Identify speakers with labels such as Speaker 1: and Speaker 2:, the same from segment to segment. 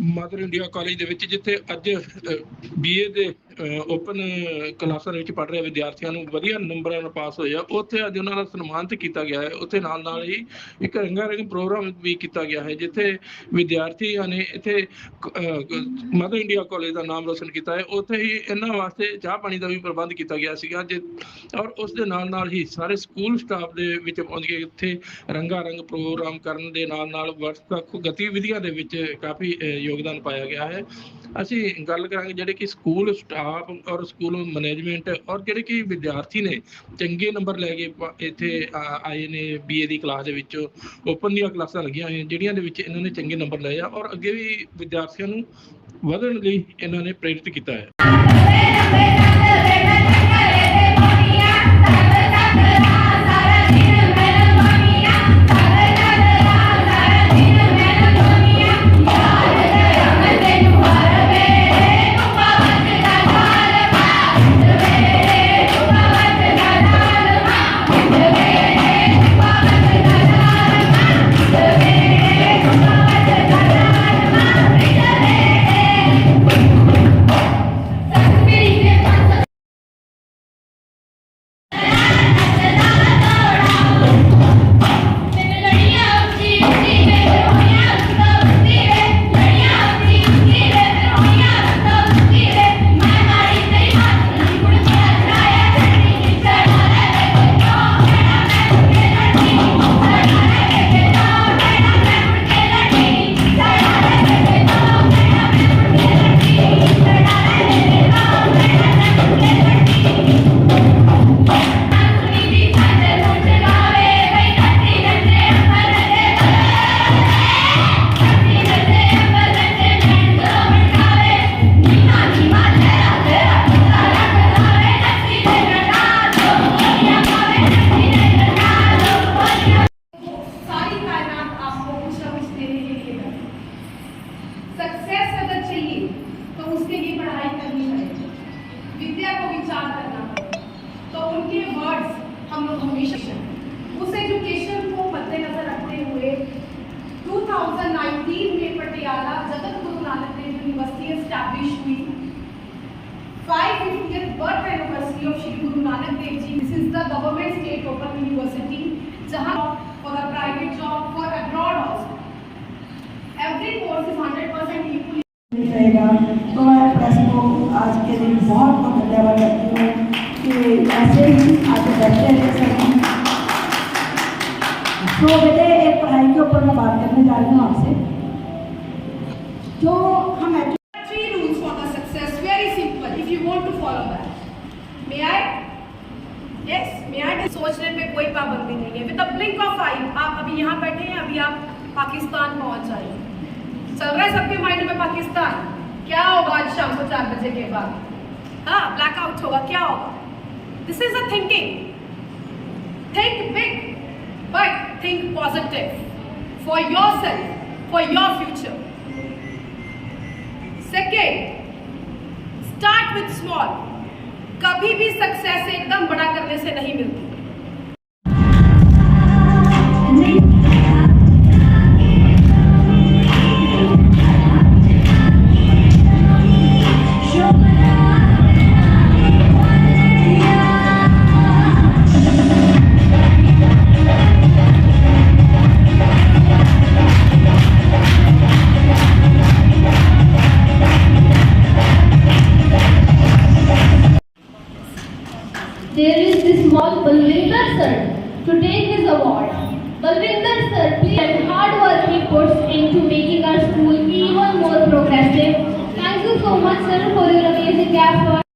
Speaker 1: Mother India college ਦੇ ਵਿੱਚ ਜਿੱਥੇ ਅੱਜ ਬੀਏ ਦੇ ਓਪਨ ਕਲਾਸਾਂ ਦੇ ਵਿੱਚ ਪੜ੍ਹ ਰਹੇ ਵਿਦਿਆਰਥੀਆਂ ਨੂੰ ਵਧੀਆ ਨੰਬਰਾਂ ਨਾਲ ਪਾਸ ਹੋਏ ਆ। ਉੱਥੇ ਅੱਜ ਉਹਨਾਂ ਦਾ ਸਨਮਾਨਿਤ ਕੀਤਾ ਗਿਆ ਹੈ। ਉੱਥੇ ਨਾਲ ਨਾਲ ਹੀ ਇੱਕ ਰੰਗਾ ਪ੍ਰੋਗਰਾਮ ਵੀ ਕੀਤਾ ਗਿਆ ਹੈ, ਜਿੱਥੇ ਵਿਦਿਆਰਥੀਆਂ ਨੇ ਇੱਥੇ ਮਦਰ ਇੰਡੀਆ ਕਾਲਜ ਦਾ ਨਾਮ ਰੋਸ਼ਨ ਕੀਤਾ ਹੈ। ਉੱਥੇ ਹੀ ਇਹਨਾਂ ਵਾਸਤੇ ਚਾਹ ਪਾਣੀ ਦਾ ਵੀ ਪ੍ਰਬੰਧ ਕੀਤਾ ਗਿਆ ਸੀਗਾ, ਜੇ, ਔਰ ਉਸ ਦੇ ਨਾਲ ਨਾਲ ਹੀ ਸਾਰੇ ਸਕੂਲ ਸਟਾਫ ਦੇ ਵਿੱਚ ਪਹੁੰਚ ਕੇ ਇੱਥੇ ਰੰਗਾ ਰੰਗ ਪ੍ਰੋਗਰਾਮ ਕਰਨ ਦੇ ਨਾਲ ਨਾਲ ਵੱਖ ਗਤੀਵਿਧੀਆਂ ਦੇ ਵਿੱਚ ਕਾਫੀ ਯੋਗਦਾਨ ਪਾਇਆ ਗਿਆ ਹੈ। ਅਸੀਂ ਗੱਲ ਕਰਾਂਗੇ ਜਿਹੜੇ ਕਿ ਸਕੂਲ ਸਟਾਫ ਔਰ ਸਕੂਲ ਮੈਨੇਜਮੈਂਟ ਔਰ ਜਿਹੜੇ ਕਿ ਵਿਦਿਆਰਥੀ ਨੇ, ਚੰਗੇ ਨੰਬਰ ਲੈ ਕੇ ਇੱਥੇ ਆਏ ਨੇ ਬੀਏ ਦੀ ਕਲਾਸ ਦੇ ਵਿੱਚ। ਓਪਨ ਦੀਆਂ ਕਲਾਸਾਂ ਲੱਗੀਆਂ ਹੋਈਆਂ, ਜਿਹੜੀਆਂ ਦੇ ਵਿੱਚ ਇਹਨਾਂ ਨੇ ਚੰਗੇ ਨੰਬਰ ਲਏ ਆ ਔਰ ਅੱਗੇ ਵੀ ਵਿਦਿਆਰਥੀਆਂ ਨੂੰ ਵਧਣ ਲਈ ਇਹਨਾਂ ਨੇ ਪ੍ਰੇਰਿਤ ਕੀਤਾ ਹੈ।
Speaker 2: Birth anniversary of Shri Guru Nanak Dev Ji. This is the government state open university. जहाँ for a private job for abroad also. Every course is 100% equally.
Speaker 3: नहीं रहेगा तो मैं प्रेस को आज के दिन बहुत बहुत धन्यवाद करती हूँ कि ऐसे ही आगे बढ़ते रहे सभी तो बेटे एक पढ़ाई के ऊपर मैं बात करने जा रही हूँ आपसे जो हम
Speaker 2: कोई पाबंदी नहीं है. विद blink of eye, आप अभी यहाँ बैठे हैं, अभी आप पाकिस्तान पहुँच जाइए. चल रहा है सबके माइंड में पाकिस्तान। क्या होगा आज शाम को चार बजे के बाद? हाँ ब्लैकआउट होगा। क्या होगा? This is a thinking think big but think positive for yourself for your future second start with small कभी भी सक्सेस एकदम बड़ा करने से नहीं मिलती।
Speaker 4: There is this small Balvinder sir to take his award. Balvinder sir, please and hard work he puts into making our school even more progressive. Thank you so much sir for your amazing effort.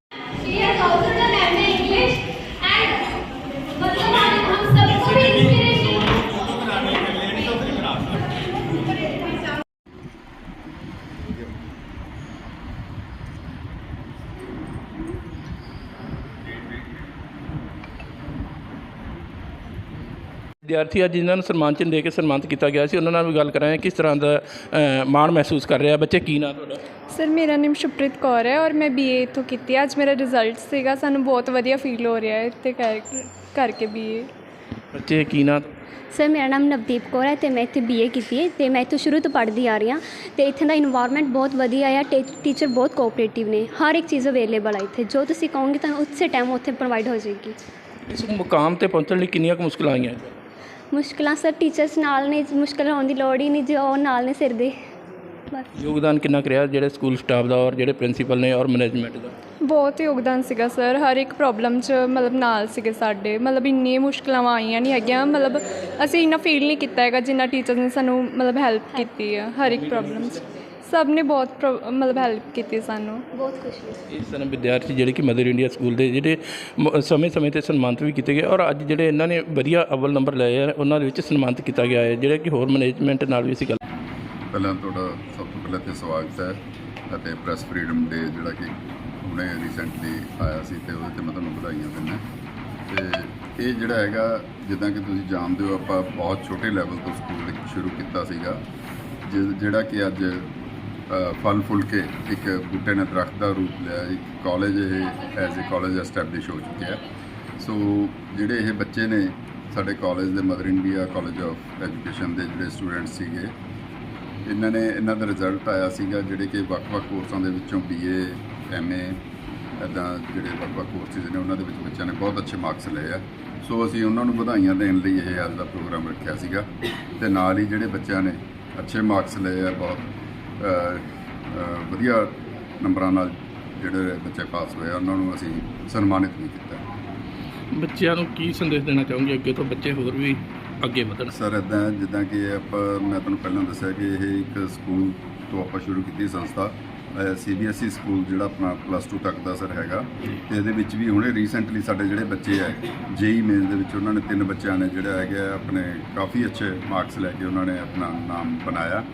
Speaker 1: ਵਿਦਿਆਰਥੀ ਅੱਜ ਜਿਨ੍ਹਾਂ ਨੂੰ ਸਨਮਾਨ ਚਿੰਨ੍ਹ ਦੇ ਕੇ ਸਨਮਾਨਿਤ ਕੀਤਾ ਗਿਆ ਸੀ। ਉਹਨਾਂ ਨਾਲ ਵੀ ਗੱਲ ਕਰਾਂਗੇ ਕਿਸ ਤਰ੍ਹਾਂ ਦਾ ਅ, ਮਾਣ ਮਹਿਸੂਸ ਕਰ ਰਿਹਾ ਬੱਚੇ ਕੀ ਨਾਂ ਤੁਹਾਡਾ?
Speaker 5: ਸਰ ਮੇਰਾ ਨਾਮ ਸ਼ੁਭਪ੍ਰੀਤ ਕੌਰ ਹੈ ਔਰ ਮੈਂ ਬੀਏ ਇੱਥੋਂ ਕੀਤੀ ਹੈ। ਅੱਜ ਮੇਰਾ ਰਿਜ਼ਲਟ ਸੀਗਾ। ਸਾਨੂੰ ਬਹੁਤ ਵਧੀਆ ਫੀਲ ਹੋ ਰਿਹਾ ਹੈ ਇੱਥੇ ਕਰ ਕਰਕੇ ਬੀਏ
Speaker 1: ਬੱਚੇ ਕੀ ਨਾਂ?
Speaker 6: ਸਰ ਮੇਰਾ ਨਾਮ ਨਵਦੀਪ ਕੌਰ ਹੈ ਤੇ ਮੈਂ ਇੱਥੇ ਬੀਏ ਕੀਤੀ ਹੈ ਤੇ ਮੈਂ ਇੱਥੋਂ ਸ਼ੁਰੂ ਤੋਂ ਪੜ੍ਹਦੀ ਆ ਰਹੀ ਹਾਂ ਤੇ ਇੱਥੇ ਦਾ ਇਨਵਾਇਰਨਮੈਂਟ ਬਹੁਤ ਵਧੀਆ ਆ ਟੀਚਰ ਬਹੁਤ ਕੋਆਪਰੇਟਿਵ ਨੇ। ਹਰ ਇੱਕ ਚੀਜ਼ ਅਵੇਲੇਬਲ ਆ ਇੱਥੇ। ਜੋ ਤੁਸੀਂ ਕਹੋਗੇ ਤੁਹਾਨੂੰ ਉਸੇ ਟਾਈਮ ਉੱਥੇ ਪ੍ਰੋਵਾਈਡ ਹੋ ਜਾਏਗੀ।
Speaker 1: ਇਸ ਮੁਕਾਮ ਤੇ ਪਹੁੰਚਣ ਲਈ ਕਿੰਨੀਆਂ ਕੁ ਮੁਸ਼ਕਲਾਂ ਆਈਆਂ
Speaker 6: ਮੁਸ਼ਕਲਾਂ ਸਰ ਟੀਚਰਸ ਨਾਲ ਨੇ ਮੁਸ਼ਕਲ ਆਉਣ ਦੀ ਲੋੜ ਹੀ ਨਹੀਂ ਜੋ ਉਹ ਨਾਲ ਨੇ ਸਿਰ ਦੇ। ਬਸ।
Speaker 1: ਯੋਗਦਾਨ ਕਿੰਨਾ ਕੁ ਰਿਹਾ ਜਿਹੜੇ ਸਕੂਲ ਸਟਾਫ ਦਾ ਔਰ ਜਿਹੜੇ ਪ੍ਰਿੰਸੀਪਲ ਨੇ ਔਰ ਮੈਨੇਜਮੈਂਟ ਦਾ?
Speaker 5: ਬਹੁਤ ਯੋਗਦਾਨ ਸੀਗਾ ਸਰ ਹਰ ਇੱਕ ਪ੍ਰੋਬਲਮ 'ਚ ਮਤਲਬ ਨਾਲ ਸੀਗੇ ਸਾਡੇ। ਮਤਲਬ ਇੰਨੀਆਂ ਮੁਸ਼ਕਲਾਂ ਆਈਆਂ ਨਹੀਂ ਹੈਗੀਆਂ ਮਤਲਬ ਅਸੀਂ ਇੰਨਾ ਫੀਲ ਨਹੀਂ ਕੀਤਾ ਹੈਗਾ ਜਿੰਨਾ ਟੀਚਰਸ ਨੇ ਸਾਨੂੰ ਮਤਲਬ ਹੈਲਪ ਕੀਤੀ ਆ ਹਰ ਇੱਕ ਪ੍ਰੋਬਲਮ 'ਚ। ਸਭ ਨੇ ਬਹੁਤ ਪ੍ਰੋ- ਮਤਲਬ ਹੈਲਪ ਕੀਤੀ ਸਾਨੂੰ।
Speaker 6: ਬਹੁਤ ਖੁਸ਼ੀ
Speaker 1: ਇਸ ਤਰ੍ਹਾਂ ਵਿਦਿਆਰਥੀ ਜਿਹੜੇ ਕਿ ਮਦਰ ਇੰਡੀਆ ਸਕੂਲ ਦੇ ਜਿਹੜੇ ਮ- ਸਮੇਂ-ਸਮੇਂ ਤੇ ਸਨਮਾਨਿਤ ਵੀ ਕੀਤੇ ਗਏ ਔਰ ਅੱਜ ਜਿਹੜੇ ਇਹਨਾਂ ਨੇ ਵਧੀਆ ਅਵਲ ਨੰਬਰ ਲਏ ਆ ਉਹਨਾਂ ਦੇ ਵਿੱਚ ਸਨਮਾਨਿਤ ਕੀਤਾ ਗਿਆ ਹੈ। ਜਿਹੜੇ ਕਿ ਹੋਰ ਮੈਨੇਜਮੈਂਟ ਨਾਲ ਵੀ ਅਸੀਂ ਗੱਲ
Speaker 7: ਪਹਿਲਾਂ ਤੁਹਾਡਾ ਸਭ ਤੋਂ ਪਹਿਲਾਂ ਤੇ ਸਵਾਗਤ ਹੈ ਅਤੇ ਪ੍ਰੈਸ ਫਰੀडम ਡੇ ਜਿਹੜਾ ਕਿ ਹੁਣੇ ਰੀਸੈਂਟਲੀ ਆਇਆ ਸੀ ਤੇ ਉਹਦੇ ਤੇ ਮੈਂ ਤੁਹਾਨੂੰ ਵਧਾਈਆਂ ਦਿੰਦਾ। ਤੇ ਇਹ ਜਿਹੜਾ ਹੈਗਾ ਜਿੱਦਾਂ ਕਿ ਤੁਸੀਂ ਜਾਣਦੇ ਹੋ ਆਪਾਂ ਬਹੁਤ ਛੋਟੇ ਲੈਵਲ ਤੋਂ ਸਕੂਲ ਸ਼ੁਰੂ ਕੀਤਾ ਸੀਗਾ। ਜਿਹੜਾ ਕਿ ਅੱਜ ਫਲ ਫੁੱਲ ਕੇ ਇੱਕ ਬੂਟੇ ਨੇ ਦਰਖਤ ਦਾ ਰੂਪ ਲਿਆ, ਇੱਕ ਕਾਲਜ ਇਹ ਐਜ਼ ਅ ਕਾਲਜ ਐਸਟੈਬਲਿਸ਼ ਹੋ ਚੁੱਕਿਆ ਸੋ ਜਿਹੜੇ ਇਹ ਬੱਚੇ ਨੇ ਸਾਡੇ ਕਾਲਜ ਦੇ Mother India College of Education ਦੇ ਜਿਹੜੇ ਸਟੂਡੈਂਟ ਸੀਗੇ, ਇਹਨਾਂ ਨੇ, ਇਹਨਾਂ ਦਾ ਰਿਜ਼ਲਟ ਆਇਆ ਸੀਗਾ ਜਿਹੜੇ ਕਿ ਵੱਖ-ਵੱਖ ਕੋਰਸਾਂ ਦੇ ਵਿੱਚੋਂ ਬੀਏ ਐਮਏ ਇੱਦਾਂ ਜਿਹੜੇ ਵੱਖ-ਵੱਖ ਕੋਰਸਿਸ ਨੇ, ਉਹਨਾਂ ਦੇ ਵਿੱਚ ਬੱਚਿਆਂ ਨੇ ਬਹੁਤ ਅੱਛੇ ਮਾਰਕਸ ਲਏ ਆ। ਸੋ ਅਸੀਂ ਉਹਨਾਂ ਨੂੰ ਵਧਾਈਆਂ ਦੇਣ ਲਈ ਇਹ ਅੱਜ ਦਾ ਪ੍ਰੋਗਰਾਮ ਰੱਖਿਆ ਸੀਗਾ। ਤੇ ਨਾਲ ਹੀ ਜਿਹੜੇ ਬੱਚਿਆਂ ਨੇ ਅੱਛੇ ਮਾਰਕਸ ਲਏ ਆ, ਬਹੁਤ ਵਧੀਆ ਨੰਬਰਾਂ ਨਾਲ ਜਿਹੜੇ ਬੱਚੇ ਪਾਸ ਹੋਏ ਆ ਉਹਨਾਂ ਨੂੰ ਅਸੀਂ ਸਨਮਾਨਿਤ ਵੀ ਕੀਤਾ।
Speaker 1: ਬੱਚਿਆਂ ਨੂੰ ਕੀ ਸੰਦੇਸ਼ ਦੇਣਾ ਚਾਹੋਗੇ? ਅੱਗੇ ਤੋਂ ਬੱਚੇ ਹੋਰ ਵੀ ਅੱਗੇ ਵਧਣ।
Speaker 7: ਸਰ ਇਦਾਂ ਜਿੱਦਾਂ ਕਿ ਆਪਾਂ ਮੈਂ ਤੁਹਾਨੂੰ ਪਹਿਲਾਂ ਦੱਸਿਆ ਕਿ ਇਹ ਇੱਕ ਸਕੂਲ ਤੋਂ ਆਪਾਂ ਸ਼ੁਰੂ ਕੀਤੀ ਸੰਸਥਾ। ਸੀਬੀਐਸਈ ਸਕੂਲ ਜਿਹੜਾ ਆਪਣਾ ਪਲੱਸ 2 ਤੱਕ ਦਾ ਸਰ ਹੈਗਾ। ਤੇ ਇਹਦੇ ਵਿੱਚ ਵੀ ਹੁਣੇ ਰੀਸੈਂਟਲੀ ਸਾਡੇ ਜਿਹੜੇ ਬੱਚੇ ਹੈ ਜੇਈ ਮੇਨ ਦੇ ਵਿੱਚ ਉਹਨਾਂ ਨੇ ਤਿੰਨ ਬੱਚਿਆਂ ਨੇ ਜਿਹੜਾ ਹੈਗਾ ਆਪਣੇ ਕਾਫੀ ਅੱਛੇ ਮਾਰਕਸ ਲੈ ਕੇ ਉਹਨਾਂ ਨੇ ਆਪਣਾ ਨਾਮ ਬਣਾਇਆ।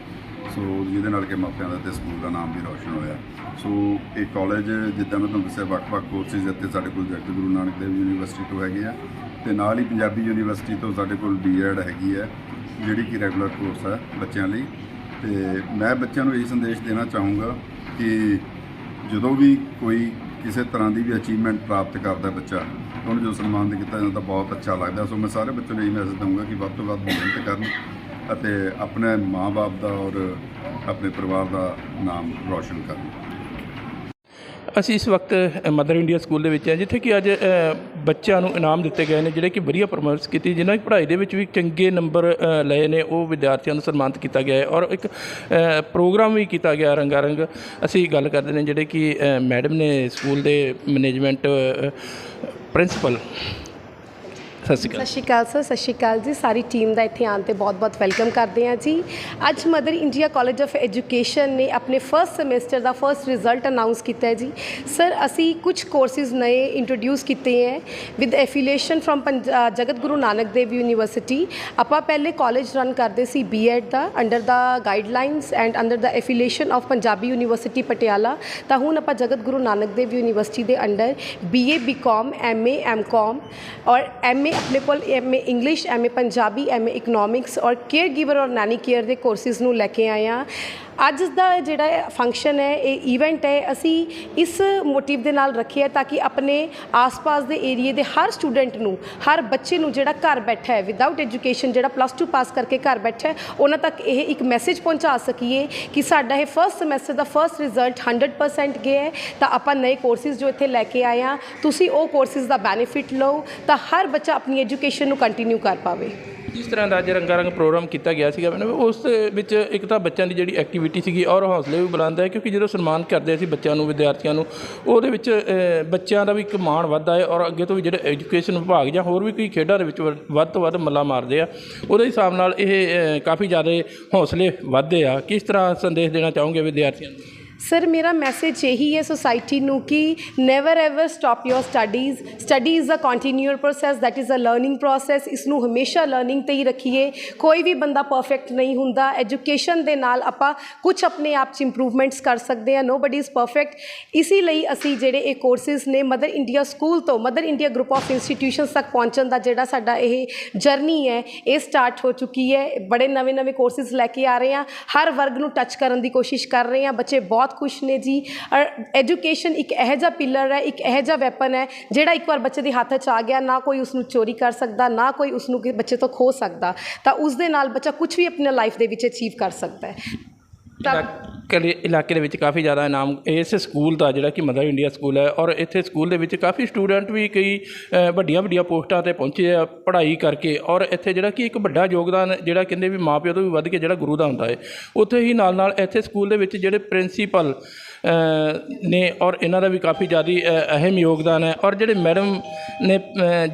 Speaker 7: ਸੋ ਜਿਹਦੇ ਨਾਲ ਕਿ ਮਾਪਿਆਂ ਦਾ ਤੇ ਸਕੂਲ ਦਾ ਨਾਮ ਵੀ ਰੌਸ਼ਨ ਹੋਇਆ। ਸੋ ਇਹ ਕਾਲਜ ਜਿੱਦਾਂ ਮੈਂ ਤੁਹਾਨੂੰ ਦੱਸਿਆ, ਵੱਖ-ਵੱਖ ਕੋਰਸਿਸ ਇੱਥੇ ਸਾਡੇ ਕੋਲ ਜਗਤ ਗੁਰੂ ਨਾਨਕ ਦੇਵ ਯੂਨੀਵਰਸਿਟੀ ਤੋਂ ਹੈਗੇ ਆ ਤੇ ਨਾਲ ਹੀ ਪੰਜਾਬੀ ਯੂਨੀਵਰਸਿਟੀ ਤੋਂ ਸਾਡੇ ਕੋਲ ਬੀਐਡ ਹੈਗੀ ਹੈ ਜਿਹੜੀ ਕਿ ਰੈਗੂਲਰ ਕੋਰਸ ਹੈ ਬੱਚਿਆਂ ਲਈ। ਤੇ ਮੈਂ ਬੱਚਿਆਂ ਨੂੰ ਇਹ ਸੰਦੇਸ਼ ਦੇਣਾ ਚਾਹੂੰਗਾ ਕਿ ਜਦੋਂ ਵੀ ਕੋਈ ਕਿਸੇ ਤਰ੍ਹਾਂ ਦੀ ਵੀ ਅਚੀਵਮੈਂਟ ਪ੍ਰਾਪਤ ਕਰਦਾ ਬੱਚਾ, ਉਹਨੂੰ ਜੋ ਸਨਮਾਨਿਤ ਕੀਤਾ ਜਾਂਦਾ ਬਹੁਤ ਅੱਛਾ ਲੱਗਦਾ। ਸੋ ਮੈਂ ਸਾਰੇ ਬੱਚਿਆਂ ਨੂੰ ਇਹ ਮੈਸੇਜ ਦਊਂਗਾ ਕਿ ਵੱਧ ਤੋਂ ਵੱਧ ਮਿਹਨਤ ਕਰਨ ਅਤੇ ਆਪਣੇ ਮਾਂ-ਬਾਪ ਦਾ ਔਰ ਆਪਣੇ ਪਰਿਵਾਰ ਦਾ ਨਾਮ ਰੌਸ਼ਨ ਕਰਨ।
Speaker 1: ਅਸੀਂ ਇਸ ਵਕਤ ਮਦਰ ਇੰਡੀਆ ਸਕੂਲ ਦੇ ਵਿੱਚ ਹਾਂ, ਜਿੱਥੇ ਕਿ ਅੱਜ ਬੱਚਿਆਂ ਨੂੰ ਇਨਾਮ ਦਿੱਤੇ ਗਏ ਨੇ, ਜਿਹੜੇ ਕਿ ਵਧੀਆ ਪਰਫਾਰਮੈਂਸ ਕੀਤੀ, ਜਿਨ੍ਹਾਂ ਦੀ ਪੜ੍ਹਾਈ ਦੇ ਵਿੱਚ ਵੀ ਚੰਗੇ ਨੰਬਰ ਲਏ ਨੇ, ਉਹ ਵਿਦਿਆਰਥੀਆਂ ਨੂੰ ਸਨਮਾਨਿਤ ਕੀਤਾ ਗਿਆ ਹੈ ਔਰ ਇੱਕ ਪ੍ਰੋਗਰਾਮ ਵੀ ਕੀਤਾ ਗਿਆ ਰੰਗਾਰੰਗ। ਅਸੀਂ ਗੱਲ ਕਰਦੇ ਨੇ ਜਿਹੜੇ ਕਿ ਮੈਡਮ ਨੇ ਸਕੂਲ ਦੇ ਮੈਨੇਜਮੈਂਟ ਪ੍ਰਿੰਸੀਪਲ ਸਤਿ ਸ਼੍ਰੀ ਅਕਾਲ।
Speaker 2: ਸਤਿ ਸ਼੍ਰੀ ਅਕਾਲ ਸਰ, ਸਤਿ ਸ਼੍ਰੀ ਅਕਾਲ ਜੀ। ਸਾਰੀ ਟੀਮ ਦਾ ਇੱਥੇ ਆਉਣ ਤੇ ਬਹੁਤ-ਬਹੁਤ ਵੈਲਕਮ ਕਰਦੇ ਹਾਂ ਜੀ। ਅੱਜ Mother India College of Education ਨੇ ਆਪਣੇ ਫਰਸਟ ਸਮੈਸਟਰ ਦਾ ਫਰਸਟ ਰਿਜ਼ਲਟ ਅਨਾਉਂਸ ਕੀਤਾ ਹੈ ਜੀ। ਸਰ, ਅਸੀਂ ਕੁਝ ਕੋਰਸਿਸ ਨਏ ਇੰਟਰੋਡਿਊਸ ਕੀਤੇ ਹੈ ਵਿਦ ਐਫੀਲੀਏਸ਼ਨ ਫਰਮ ਜਗਤ ਗੁਰੂ ਨਾਨਕ ਦੇਵ ਯੂਨੀਵਰਸਿਟੀ। ਆਪਾਂ ਪਹਿਲੇ ਕਾਲਜ ਰਨ ਕਰਦੇ ਸੀ BEd the under the guidelines and under the affiliation of Punjabi university Patiala. ਤਾਂ ਹੁਣ ਆਪਾਂ ਜਗਤ ਗੁਰੂ ਨਾਨਕ ਦੇਵ ਯੂਨੀਵਰਸਿਟੀ ਦੇ under BA BCom MA MCom ਔਰ ਐਮਏ ਆਪਣੇ ਕੋਲ MA English MA Punjabi MA economics ਔਰ ਕੇਅਰ ਗਿਵਰ ਔਰ ਨਾਨੀ ਕੇਅਰ ਦੇ ਕੋਰਸਿਸ ਨੂੰ ਲੈ ਕੇ ਆਏ ਹਾਂ। ਅੱਜ ਦਾ ਜਿਹੜਾ ਫੰਕਸ਼ਨ ਹੈ, ਇਹ ਈਵੈਂਟ ਹੈ, ਅਸੀਂ ਇਸ ਮੋਟਿਵ ਦੇ ਨਾਲ ਰੱਖਿਆ ਤਾਂ ਕਿ ਆਪਣੇ ਆਸ-ਪਾਸ ਦੇ ਏਰੀਏ ਦੇ ਹਰ ਸਟੂਡੈਂਟ ਨੂੰ, ਹਰ ਬੱਚੇ ਨੂੰ ਜਿਹੜਾ ਘਰ ਬੈਠਾ ਹੈ ਵਿਦਆਊਟ ਐਜੂਕੇਸ਼ਨ ਜਿਹੜਾ ਪਲੱਸ 2 ਪਾਸ ਕਰਕੇ ਘਰ ਬੈਠਾ ਹੈ, ਉਹਨਾਂ ਤੱਕ ਇਹ ਇੱਕ ਮੈਸੇਜ ਪਹੁੰਚਾ ਸਕੀਏ ਕਿ ਸਾਡਾ ਇਹ ਫਰਸਟ ਸਮੈਸਟਰ ਦਾ ਫਰਸਟ ਰਿਜ਼ਲਟ 100% ਗਿਆ ਹੈ। ਤਾਂ ਆਪਾਂ ਨਵੇਂ ਕੋਰਸਿਸ ਜੋ ਇੱਥੇ ਲੈ ਕੇ ਆਏ ਹਾਂ, ਤੁਸੀਂ ਉਹ ਕੋਰਸਿਸ ਦਾ ਬੈਨੀਫਿਟ ਲਓ ਤਾਂ ਹਰ ਬੱਚਾ ਆਪਣੀ ਐਜੂਕੇਸ਼ਨ ਨੂੰ ਕੰਟੀਨਿਊ ਕਰ ਪਾਵੇ।
Speaker 1: ਜਿਸ ਤਰ੍ਹਾਂ ਦਾ ਅੱਜ ਰੰਗਾ ਰੰਗ ਪ੍ਰੋਗਰਾਮ ਕੀਤਾ ਗਿਆ ਸੀਗਾ ਮੈਨੂੰ ਉਸ ਦੇ ਵਿੱਚ ਇੱਕ ਤਾਂ ਬੱਚਿਆਂ ਦੀ ਜਿਹੜੀ ਐਕਟੀਵਿਟੀ ਸੀਗੀ ਔਰ ਹੌਸਲੇ ਵੀ ਬੁਲੰਦ ਹੈ, ਕਿਉਂਕਿ ਜਦੋਂ ਸਨਮਾਨ ਕਰਦੇ ਸੀ ਬੱਚਿਆਂ ਨੂੰ, ਵਿਦਿਆਰਥੀਆਂ ਨੂੰ, ਉਹਦੇ ਵਿੱਚ ਬੱਚਿਆਂ ਦਾ ਵੀ ਇੱਕ ਮਾਣ ਵੱਧਦਾ ਹੈ ਔਰ ਅੱਗੇ ਤੋਂ ਵੀ ਜਿਹੜੇ ਐਜੂਕੇਸ਼ਨ ਵਿਭਾਗ ਜਾਂ ਹੋਰ ਵੀ ਕੋਈ ਖੇਡਾਂ ਦੇ ਵਿੱਚ ਵ- ਵੱਧ ਤੋਂ ਵੱਧ ਮੱਲਾ ਮਾਰਦੇ ਆ, ਉਹਦੇ ਹਿਸਾਬ ਨਾਲ ਇਹ ਕਾਫੀ ਜ਼ਿਆਦਾ ਹੌਸਲੇ ਵੱਧਦੇ ਆ। ਕਿਸ ਤਰ੍ਹਾਂ ਸੰਦੇਸ਼ ਦੇਣਾ ਚਾਹੋਗੇ ਵਿਦਿਆਰਥੀਆਂ ਨੂੰ?
Speaker 2: ਸਰ ਮੇਰਾ ਮੈਸੇਜ ਇਹੀ ਹੈ ਸੋਸਾਇਟੀ ਨੂੰ ਕਿ never ever stop your studies study is a continuer process that is a learning process ਇਸ ਨੂੰ ਹਮੇਸ਼ਾ ਲਰਨਿੰਗ ਤੇ ਹੀ ਰੱਖੀਏ ਕੋਈ ਵੀ ਬੰਦਾ ਪਰਫੈਕਟ ਨਹੀਂ ਹੁੰਦਾ ਐਜੂਕੇਸ਼ਨ ਦੇ ਨਾਲ ਆਪਾਂ ਕੁਝ ਆਪਣੇ ਆਪ 'ਚ ਇੰਪਰੂਵਮੈਂਟਸ ਕਰ ਸਕਦੇ ਹਾਂ ਨੋਬਡੀ ਇਜ਼ ਪਰਫੈਕਟ ਇਸੇ ਲਈ ਅਸੀਂ ਜਿਹੜੇ ਇਹ ਕੋਰਸਿਸ ਨੇ ਮਦਰ ਇੰਡੀਆ ਸਕੂਲ ਤੋਂ Mother India group of institutions ਤੱਕ ਪਹੁੰਚਣ ਦਾ ਜਿਹੜਾ ਸਾਡਾ ਇਹ ਜਰਨੀ ਹੈ ਇਹ ਸਟਾਰਟ ਹੋ ਚੁੱਕੀ ਹੈ ਬੜੇ ਨਵੇਂ ਨਵੇਂ ਕੋਰਸਿਸ ਲੈ ਕੇ ਆ ਰਹੇ ਹਾਂ ਹਰ ਵਰਗ ਨੂੰ ਟੱਚ ਕਰਨ ਦੀ ਕੋਸ਼ਿਸ਼ ਕਰ ਰਹੇ ਹਾਂ ਬੱਚੇ ਬਹੁਤ ਬਹੁਤ ਖੁਸ਼ ਨੇ ਜੀ। ਔਰ ਐਜੂਕੇਸ਼ਨ ਇੱਕ ਇਹੋ ਜਿਹਾ ਪਿਲਰ ਹੈ, ਇੱਕ ਇਹੋ ਜਿਹਾ ਵੈਪਨ ਹੈ, ਜਿਹੜਾ ਇੱਕ ਵਾਰ ਬੱਚੇ ਦੇ ਹੱਥ 'ਚ ਆ ਗਿਆ, ਨਾ ਕੋਈ ਉਸ ਨੂੰ ਚੋਰੀ ਕਰ ਸਕਦਾ, ਨਾ ਕੋਈ ਉਸ ਨੂੰ ਬੱਚੇ ਤੋਂ ਖੋ ਸਕਦਾ, ਤਾਂ ਉਸ ਦੇ ਨਾਲ ਬੱਚਾ ਕੁਝ ਵੀ ਆਪਣੀ ਲਾਈਫ ਦੇ ਵਿੱਚ ਅਚੀਵ ਕਰ ਸਕਦਾ ਹੈ।
Speaker 1: ਇਲਾਕੇ ਇਲਾਕੇ ਦੇ ਵਿੱਚ ਕਾਫੀ ਜ਼ਿਆਦਾ ਇਨਾਮ, ਇਸ ਸਕੂਲ ਦਾ ਜਿਹੜਾ ਕਿ ਮਦਰ ਇੰਡੀਆ ਸਕੂਲ ਹੈ ਔਰ ਇੱਥੇ ਸਕੂਲ ਦੇ ਵਿੱਚ ਕਾਫੀ ਸਟੂਡੈਂਟ ਵੀ ਕਈ ਵੱਡੀਆਂ ਵੱਡੀਆਂ ਪੋਸਟਾਂ ਤੇ ਪਹੁੰਚੇ ਆ ਪੜ੍ਹਾਈ ਕਰਕੇ ਔਰ ਇੱਥੇ ਜਿਹੜਾ ਕਿ ਇੱਕ ਵੱਡਾ ਯੋਗਦਾਨ ਜਿਹੜਾ ਕਹਿੰਦੇ ਵੀ ਮਾਪਿਓ ਤੋਂ ਵੀ ਵੱਧ ਕੇ ਜਿਹੜਾ ਗੁਰੂ ਦਾ ਹੁੰਦਾ ਹੈ। ਉੱਥੇ ਹੀ ਨਾਲ ਨਾਲ ਇੱਥੇ ਸਕੂਲ ਦੇ ਵਿੱਚ ਜਿਹੜੇ ਪ੍ਰਿੰਸੀਪਲ ਨੇ ਔਰ ਇਹਨਾਂ ਦਾ ਵੀ ਕਾਫੀ ਜ਼ਿਆਦਾ ਅਹਿਮ ਯੋਗਦਾਨ ਹੈ ਔਰ ਜਿਹੜੇ ਮੈਡਮ ਨੇ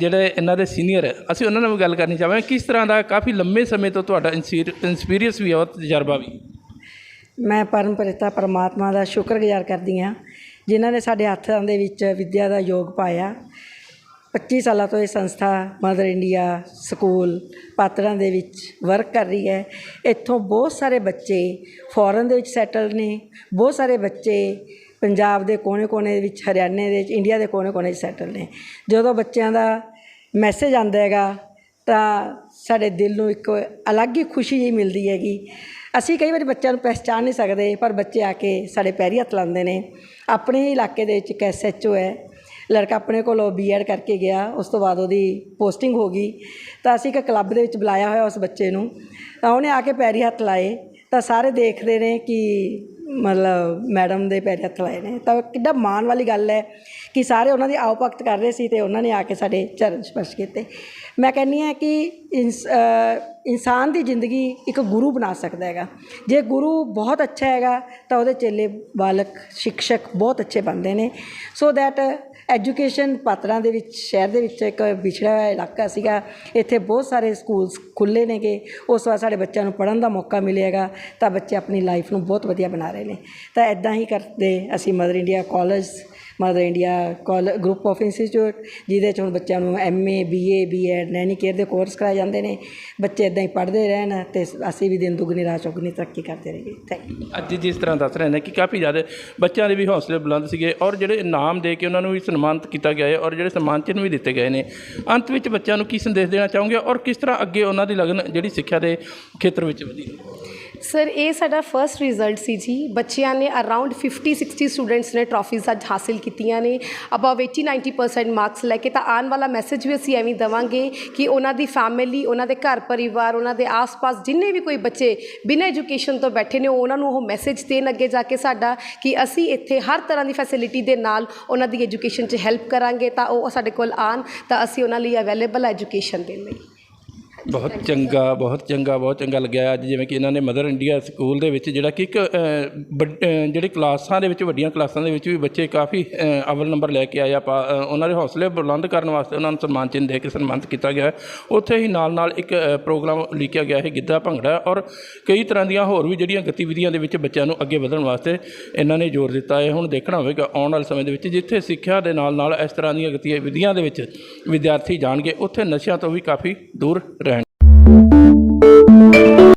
Speaker 1: ਜਿਹੜੇ ਇਹਨਾਂ ਦੇ ਸੀਨੀਅਰ ਹੈ, ਅਸੀਂ ਉਹਨਾਂ ਨਾਲ ਵੀ ਗੱਲ ਕਰਨੀ ਚਾਹਾਂਗੇ। ਕਿਸ ਤਰ੍ਹਾਂ ਦਾ ਕਾਫੀ ਲੰਮੇ ਸਮੇਂ ਤੋਂ ਤੁਹਾਡਾ ਇਨਸਪੀਰੀਅੰਸ ਵੀ ਹੈ ਔਰ ਤਜਰਬਾ ਵੀ।
Speaker 3: ਮੈਂ ਪਰਮਪ੍ਰਿਤਾ ਪਰਮਾਤਮਾ ਦਾ ਸ਼ੁਕਰਗੁਜ਼ਾਰ ਕਰਦੀ ਹਾਂ, ਜਿਨ੍ਹਾਂ ਨੇ ਸਾਡੇ ਹੱਥਾਂ ਦੇ ਵਿੱਚ ਵਿੱਦਿਆ ਦਾ ਯੋਗ ਪਾਇਆ। 25 ਸਾਲਾਂ ਤੋਂ ਇਹ ਸੰਸਥਾ ਮਦਰ ਇੰਡੀਆ ਸਕੂਲ ਪਾਤੜਾਂ ਦੇ ਵਿੱਚ ਵਰਕ ਕਰ ਰਹੀ ਹੈ। ਇੱਥੋਂ ਬਹੁਤ ਸਾਰੇ ਬੱਚੇ ਫੋਰਨ ਦੇ ਵਿੱਚ ਸੈਟਲ ਨੇ। ਬਹੁਤ ਸਾਰੇ ਬੱਚੇ ਪੰਜਾਬ ਦੇ ਕੋਨੇ-ਕੋਨੇ ਦੇ ਵਿੱਚ, ਹਰਿਆਣੇ ਦੇ ਵਿੱਚ, ਇੰਡੀਆ ਦੇ ਕੋਨੇ-ਕੋਨੇ 'ਚ ਸੈਟਲ ਨੇ। ਜਦੋਂ ਬੱਚਿਆਂ ਦਾ ਮੈਸੇਜ ਆਉਂਦਾ ਹੈਗਾ, ਤਾਂ ਸਾਡੇ ਦਿਲ ਨੂੰ ਇੱਕ ਅਲੱਗ ਹੀ ਖੁਸ਼ੀ ਜਿਹੀ ਮਿਲਦੀ ਹੈਗੀ। ਅਸੀਂ ਕਈ ਵਾਰੀ ਬੱਚਿਆਂ ਨੂੰ ਪਹਿਚਾਣ ਨਹੀਂ ਸਕਦੇ, ਪਰ ਬੱਚੇ ਆ ਕੇ ਸਾਡੇ ਪੈਰੀ ਹੱਥ ਲਾਉਂਦੇ ਨੇ। ਆਪਣੇ ਹੀ ਇਲਾਕੇ ਦੇ ਵਿੱਚ ਇੱਕ ਐਸਐਚਓ ਹੈ। ਲੜਕਾ ਆਪਣੇ ਕੋਲੋਂ ਬੀਐਡ ਕਰਕੇ ਗਿਆ, ਉਸ ਤੋਂ ਬਾਅਦ ਉਹਦੀ ਪੋਸਟਿੰਗ ਹੋ ਗਈ। ਤਾਂ ਅਸੀਂ ਇੱਕ ਕਲੱਬ ਦੇ ਵਿੱਚ ਬੁਲਾਇਆ ਹੋਇਆ ਉਸ ਬੱਚੇ ਨੂੰ। ਤਾਂ ਉਹਨੇ ਆ ਕੇ ਪੈਰੀ ਹੱਥ ਲਾਏ। ਤਾਂ ਸਾਰੇ ਦੇਖਦੇ ਨੇ ਕਿ ਮਤਲਬ ਮੈਡਮ ਦੇ ਪੈਰ ਹੱਥ ਲਾਏ ਨੇ। ਤਾਂ ਕਿੱਡਾ ਮਾਣ ਵਾਲੀ ਗੱਲ ਹੈ ਕਿ ਸਾਰੇ ਉਹਨਾਂ ਦੀ ਆਓ ਭਗਤ ਕਰ ਰਹੇ ਸੀ ਤੇ ਉਹਨਾਂ ਨੇ ਆ ਕੇ ਸਾਡੇ ਚਰਨ ਸਪਰਸ਼ ਕੀਤੇ। ਮੈਂ ਕਹਿੰਨੀ ਹਾਂ ਕਿ ਇਨਸ- ਇਨਸਾਨ ਦੀ ਜ਼ਿੰਦਗੀ ਇੱਕ ਗੁਰੂ ਬਣਾ ਸਕਦਾ ਹੈਗਾ। ਜੇ ਗੁਰੂ ਬਹੁਤ ਅੱਛਾ ਹੈਗਾ, ਤਾਂ ਉਹਦੇ ਚੇਲੇ ਬਾਲਕ ਸਿੱਖਸ਼ਕ ਬਹੁਤ ਅੱਛੇ ਬਣਦੇ ਨੇ। ਸੋ ਦੈਟ ਐਜੂਕੇਸ਼ਨ ਪਾਤਰਾਂ ਦੇ ਵਿੱਚ, ਸ਼ਹਿਰ ਦੇ ਵਿੱਚ ਇੱਕ ਵਿਛੜਿਆ ਹੋਇਆ ਇਲਾਕਾ ਸੀਗਾ। ਇੱਥੇ ਬਹੁਤ ਸਾਰੇ ਸਕੂਲਸ ਖੁੱਲ੍ਹੇ ਨੇਗੇ। ਉਸ ਵਾਰ ਸਾਡੇ ਬੱਚਿਆਂ ਨੂੰ ਪੜ੍ਹਨ ਦਾ ਮੌਕਾ ਮਿਲੇਗਾ ਤਾਂ ਬੱਚੇ ਆਪਣੀ ਲਾਈਫ ਨੂੰ ਬਹੁਤ ਵਧੀਆ ਬਣਾ ਰਹੇ ਨੇ। ਤਾਂ ਇਦਾਂ ਹੀ ਕਰਦੇ ਅਸੀਂ Mother India College Mother India College group of institute ਜਿਹਦੇ 'ਚ ਹੁਣ ਬੱਚਿਆਂ ਨੂੰ M A B A B Ed nanny care ਦੇ ਕੋਰਸ ਕਰਾਏ ਜਾਂਦੇ ਨੇ। ਬੱਚੇ ਇਦਾਂ ਹੀ ਪੜ੍ਹਦੇ ਰਹਿਣ ਤੇ ਅਸੀਂ ਵੀ ਦਿਨ ਦੁਗਣੀ, ਰਾਤ ਚੌਗਣੀ ਤਰੱਕੀ ਕਰਦੇ ਰਹੀਏ। ਥੈਂਕ ਯੂ
Speaker 1: ਅੱਜ ਜਿਸ ਤਰ੍ਹਾਂ ਦੱਸ ਰਹੇ ਨੇ ਕਿ ਕਾਫੀ ਜ਼ਿਆਦਾ ਬੱਚਿਆਂ ਦੇ ਵੀ ਹੌਸਲੇ ਬੁਲੰਦ ਸੀਗੇ ਔਰ ਜਿਹੜੇ ਇਨਾਮ ਦੇ ਕੇ ਉਹਨਾਂ ਨੂੰ ਵੀ ਸਨਮਾਨਿਤ ਕੀਤਾ ਗਿਆ ਹੈ ਔਰ ਜਿਹੜੇ ਸਨਮਾਨ ਚਿੰਨ੍ਹ ਵੀ ਦਿੱਤੇ ਗਏ ਨੇ। ਅੰਤ ਵਿੱਚ ਬੱਚਿਆਂ ਨੂੰ ਕੀ ਸੰਦੇਸ਼ ਦੇਣਾ ਚਾਹੋਗੇ ਔਰ ਕਿਸ ਤਰ੍ਹਾਂ ਅੱਗੇ ਉਹਨਾਂ ਦੀ ਲਗਨ ਜਿਹੜੀ ਸਿੱਖਿਆ ਦੇ ਖੇਤਰ ਵਿੱਚ ਵਧੀ?
Speaker 2: ਸਰ ਇਹ ਸਾਡਾ ਫਰਸਟ ਰਿਜ਼ਲਟ ਸੀ ਜੀ। ਬੱਚਿਆਂ ਨੇ ਅਰਾਊਂਡ 50 60 ਸਟੂਡੈਂਟਸ ਨੇ ਟਰਾਫੀਜ਼ ਅੱਜ ਹਾਸਿਲ ਕੀਤੀਆਂ ਨੇ। ਅਬਾਵ 80 90% ਮਾਰਕਸ ਲੈ ਕੇ ਤਾਂ ਆਉਣ ਵਾਲਾ ਮੈਸੇਜ ਵੀ ਅਸੀਂ ਐਵੇਂ ਹੀ ਦੇਵਾਂਗੇ ਕਿ ਉਹਨਾਂ ਦੀ ਫੈਮਿਲੀ ਉਹਨਾਂ ਦੇ ਘਰ ਪਰਿਵਾਰ, ਉਹਨਾਂ ਦੇ ਆਸ-ਪਾਸ ਜਿੰਨੇ ਵੀ ਕੋਈ ਬੱਚੇ ਬਿਨਾਂ ਐਜੂਕੇਸ਼ਨ ਤੋਂ ਬੈਠੇ ਨੇ, ਉਹਨਾਂ ਨੂੰ ਉਹ ਮੈਸੇਜ ਦੇਣ ਅੱਗੇ ਜਾ ਕੇ ਸਾਡਾ ਕਿ ਅਸੀਂ ਇੱਥੇ ਹਰ ਤਰ੍ਹਾਂ ਦੀ ਫੈਸਿਲਿਟੀ ਦੇ ਨਾਲ ਉਹਨਾਂ ਦੀ ਐਜੂਕੇਸ਼ਨ 'ਚ ਹੈਲਪ ਕਰਾਂਗੇ ਤਾਂ ਉਹ ਸਾਡੇ ਕੋਲ ਆਣ ਤਾਂ ਅਸੀਂ ਉਹਨਾਂ ਲਈ ਅਵੇਲੇਬਲ ਐਜੂਕੇਸ਼ਨ ਦੇਣ ਲਈ।
Speaker 1: ਬਹੁਤ ਚੰਗਾ ਬਹੁਤ ਚੰਗਾ ਬਹੁਤ ਚੰਗਾ ਲੱਗਿਆ ਅੱਜ ਜਿਵੇਂ ਕਿ ਇਹਨਾਂ ਨੇ ਮਦਰ ਇੰਡੀਆ ਸਕੂਲ ਦੇ ਵਿੱਚ ਜਿਹੜਾ ਕਿ ਇੱਕ ਅ, ਵੱਡ- ਜਿਹੜੀ ਕਲਾਸਾਂ ਦੇ ਵਿੱਚ ਵੱਡੀਆਂ ਕਲਾਸਾਂ ਦੇ ਵਿੱਚ ਵੀ ਬੱਚੇ ਕਾਫੀ ਅਵਲ ਨੰਬਰ ਲੈ ਕੇ ਆਏ ਆ। ਪਾ- ਉਹਨਾਂ ਦੇ ਹੌਸਲੇ ਬੁਲੰਦ ਕਰਨ ਵਾਸਤੇ ਉਹਨਾਂ ਨੂੰ ਸਨਮਾਨ ਚਿੰਨ੍ਹ ਦੇ ਕੇ ਸਨਮਾਨਿਤ ਕੀਤਾ ਗਿਆ ਉੱਥੇ ਹੀ ਨਾਲ ਨਾਲ ਇੱਕ ਪ੍ਰੋਗਰਾਮ ਲਿਖਿਆ ਗਿਆ ਹੈ ਗਿੱਧਾ ਭੰਗੜਾ ਔਰ ਕਈ ਤਰ੍ਹਾਂ ਦੀਆਂ ਹੋਰ ਵੀ ਜਿਹੜੀਆਂ ਗਤੀਵਿਧੀਆਂ ਦੇ ਵਿੱਚ ਬੱਚਿਆਂ ਨੂੰ ਅੱਗੇ ਵਧਣ ਵਾਸਤੇ ਇਹਨਾਂ ਨੇ ਜ਼ੋਰ ਦਿੱਤਾ ਹੈ। ਹੁਣ ਦੇਖਣਾ ਹੋਵੇਗਾ ਆਉਣ ਵਾਲੇ ਸਮੇਂ ਦੇ ਵਿੱਚ ਜਿੱਥੇ ਸਿੱਖਿਆ ਦੇ ਨਾਲ ਨਾਲ ਇਸ ਤਰ੍ਹਾਂ ਦੀਆਂ ਗਤੀਵਿਧੀਆਂ ਦੇ ਵਿੱਚ ਵਿਦਿਆਰਥੀ ਜਾਣਗੇ ਉੱਥੇ ਨਸ਼ਿਆਂ ਤੋਂ ਵੀ ਕਾਫੀ ਦੂਰ ਰਹਿਣ thank you